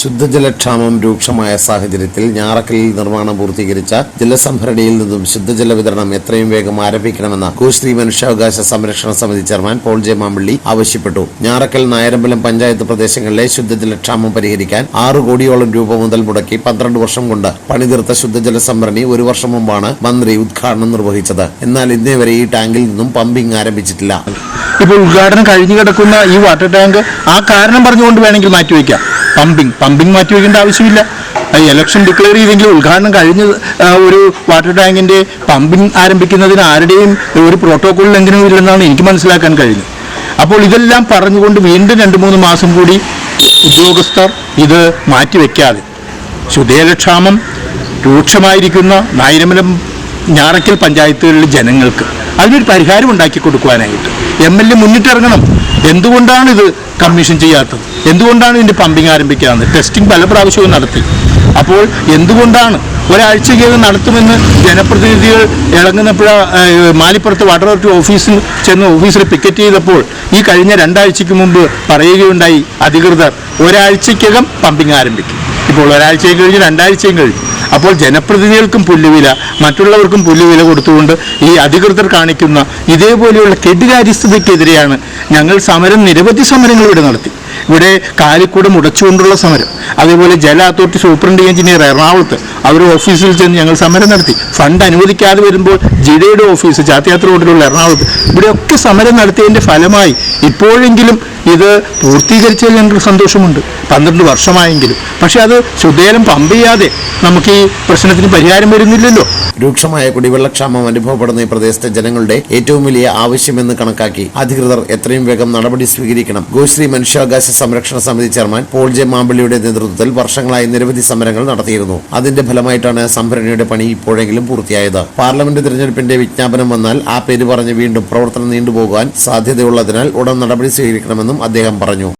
ശുദ്ധജലക്ഷാമം രൂക്ഷമായ സാഹചര്യത്തിൽ ഞാറക്കലിൽ നിർമ്മാണം പൂർത്തീകരിച്ച ജലസംഭരണിയിൽ നിന്നും ശുദ്ധജല വിതരണം എത്രയും വേഗം ആരംഭിക്കണമെന്ന് കുശ്രീ മനുഷ്യാവകാശ സംരക്ഷണ സമിതി ചെയർമാൻ പോൾ ജെ മാമ്പള്ളി ആവശ്യപ്പെട്ടു. ഞാറക്കൽ നായരമ്പലം പഞ്ചായത്ത് പ്രദേശങ്ങളിലെ ശുദ്ധജലക്ഷാമം പരിഹരിക്കാൻ ആറ് കോടിയോളം രൂപ മുതൽ മുടക്കി പന്ത്രണ്ട് വർഷം കൊണ്ട് പണിതീർത്ത ശുദ്ധജല സംഭരണി ഒരു വർഷം മുമ്പാണ് മന്ത്രി ഉദ്ഘാടനം നിർവഹിച്ചത്. എന്നാൽ ഇന്നേ വരെ ഈ ടാങ്കിൽ നിന്നും പമ്പിംഗ് ആരംഭിച്ചിട്ടില്ല. ഇപ്പോൾ ഉദ്ഘാടനം കഴിഞ്ഞു കിടക്കുന്ന ഈ വാട്ടർ ടാങ്ക് ആ കാരണം പറഞ്ഞുകൊണ്ട് വേണമെങ്കിൽ മാറ്റിവെക്കാം. പമ്പിംഗ് പമ്പിംഗ് മാറ്റിവെക്കേണ്ട ആവശ്യമില്ല. ഈ ഇലക്ഷൻ ഡിക്ലെയർ ചെയ്തെങ്കിൽ ഉദ്ഘാടനം കഴിഞ്ഞ ഒരു വാട്ടർ ടാങ്കിന്റെ പമ്പിംഗ് ആരംഭിക്കുന്നതിന് ആരുടെയും ഒരു പ്രോട്ടോകോൾ ലംഘനവും ഇല്ലെന്നാണ് എനിക്ക് മനസ്സിലാക്കാൻ കഴിഞ്ഞത് അപ്പോൾ ഇതെല്ലാം പറഞ്ഞുകൊണ്ട് വീണ്ടും രണ്ട് മൂന്ന് മാസം കൂടി ഉദ്യോഗസ്ഥർ ഇത് മാറ്റിവെക്കാതെ ശുദ്ധജലക്ഷാമം രൂക്ഷമായിരിക്കുന്ന നായിരമലം ഞാറയ്ക്കൽ പഞ്ചായത്തുകളിലെ ജനങ്ങൾക്ക് അതിനൊരു പരിഹാരം ഉണ്ടാക്കി കൊടുക്കുവാനായിട്ട്. എം എൽ എ മുന്നിട്ടിറങ്ങണം. എന്തുകൊണ്ടാണ് ഇത് കമ്മീഷൻ ചെയ്യാത്തത്? എന്തുകൊണ്ടാണ് ഇതിന്റെ പമ്പിങ് ആരംഭിക്കാത്തത്? ടെസ്റ്റിംഗ് പല പ്രാവശ്യവും നടത്തി. അപ്പോൾ എന്തുകൊണ്ടാണ് ഒരാഴ്ചയ്ക്കകം നടത്തുമെന്ന് ജനപ്രതിനിധികൾ ഇറങ്ങുന്നപ്പോഴ മാലിപ്പുറത്ത് വാട്ടർ അതോറിറ്റി ഓഫീസിൽ ചെന്ന് ഓഫീസിൽ പിക്കറ്റ് ചെയ്തപ്പോൾ ഈ കഴിഞ്ഞ രണ്ടാഴ്ചയ്ക്ക് മുമ്പ് പറയുകയുണ്ടായി അധികൃതർ ഒരാഴ്ചയ്ക്കകം പമ്പിങ് ആരംഭിക്കും. ഇപ്പോൾ ഒരാഴ്ചയും കഴിഞ്ഞ് രണ്ടാഴ്ചയും കഴിഞ്ഞു. അപ്പോൾ ജനപ്രതിനിധികൾക്കും പുല്ലുവില മറ്റുള്ളവർക്കും പുല്ലുവില കൊടുത്തുകൊണ്ട് ഈ അധികൃതർ കാണിക്കുന്ന ഇതേപോലെയുള്ള കെടുകാര്യസ്ഥതയ്ക്കെതിരെയാണ് ഞങ്ങൾ സമരം നിരവധി സമരങ്ങൾ ഇവിടെ നടത്തി. ഇവിടെ കാലിക്കൂട് മുടച്ചുകൊണ്ടുള്ള സമരം അതേപോലെ ജല അതോറിറ്റി സൂപ്രണ്ട് എഞ്ചിനീയർ എറണാകുളത്ത് അവർ ഓഫീസിൽ ചെന്ന് ഞങ്ങൾ സമരം നടത്തി. ഫണ്ട് അനുവദിക്കാതെ വരുമ്പോൾ ജിഡയുടെ ഓഫീസ് ജാത്യാത്ര റോഡിലുള്ള എറണാകുളത്ത് ഇവിടെയൊക്കെ സമരം നടത്തിയതിന്റെ ഫലമായി ഇപ്പോഴെങ്കിലും ഇത് പൂർത്തീകരിച്ചതിൽ ഞങ്ങൾക്ക് സന്തോഷമുണ്ട്. പന്ത്രണ്ട് വർഷമായെങ്കിലും. പക്ഷെ അത് ശുദ്ധേലം പമ്പ് ചെയ്യാതെ നമുക്ക് ഈ പ്രശ്നത്തിന് പരിഹാരം വരുന്നില്ലല്ലോ. രൂക്ഷമായ കുടിവെള്ളക്ഷാമം അനുഭവപ്പെടുന്ന ഈ പ്രദേശത്തെ ജനങ്ങളുടെ ഏറ്റവും വലിയ ആവശ്യമെന്ന് കണക്കാക്കി അധികൃതർ എത്രയും വേഗം നടപടി സ്വീകരിക്കണം. ഗോശ്രീ മനുഷ്യാവകാശ സംരക്ഷണ സമിതി ചെയർമാൻ പോൾ ജെ മാമ്പള്ളിയുടെ നേതൃത്വത്തിൽ വർഷങ്ങളായി നിരവധി സമരങ്ങൾ നടത്തിയിരുന്നു. അതിന്റെ ഫലമായിട്ടാണ് സംഭരണിയുടെ പണി ഇപ്പോഴെങ്കിലും പൂർത്തിയായത്. പാർലമെന്റ് തിരഞ്ഞെടുപ്പിന്റെ വിജ്ഞാപനം വന്നാൽ ആ പേര് പറഞ്ഞ് വീണ്ടും പ്രവർത്തനം നീണ്ടുപോകാൻ സാധ്യതയുള്ളതിനാൽ ഉടൻ നടപടി സ്വീകരിക്കണമെന്നും അദ്ദേഹം പറഞ്ഞു.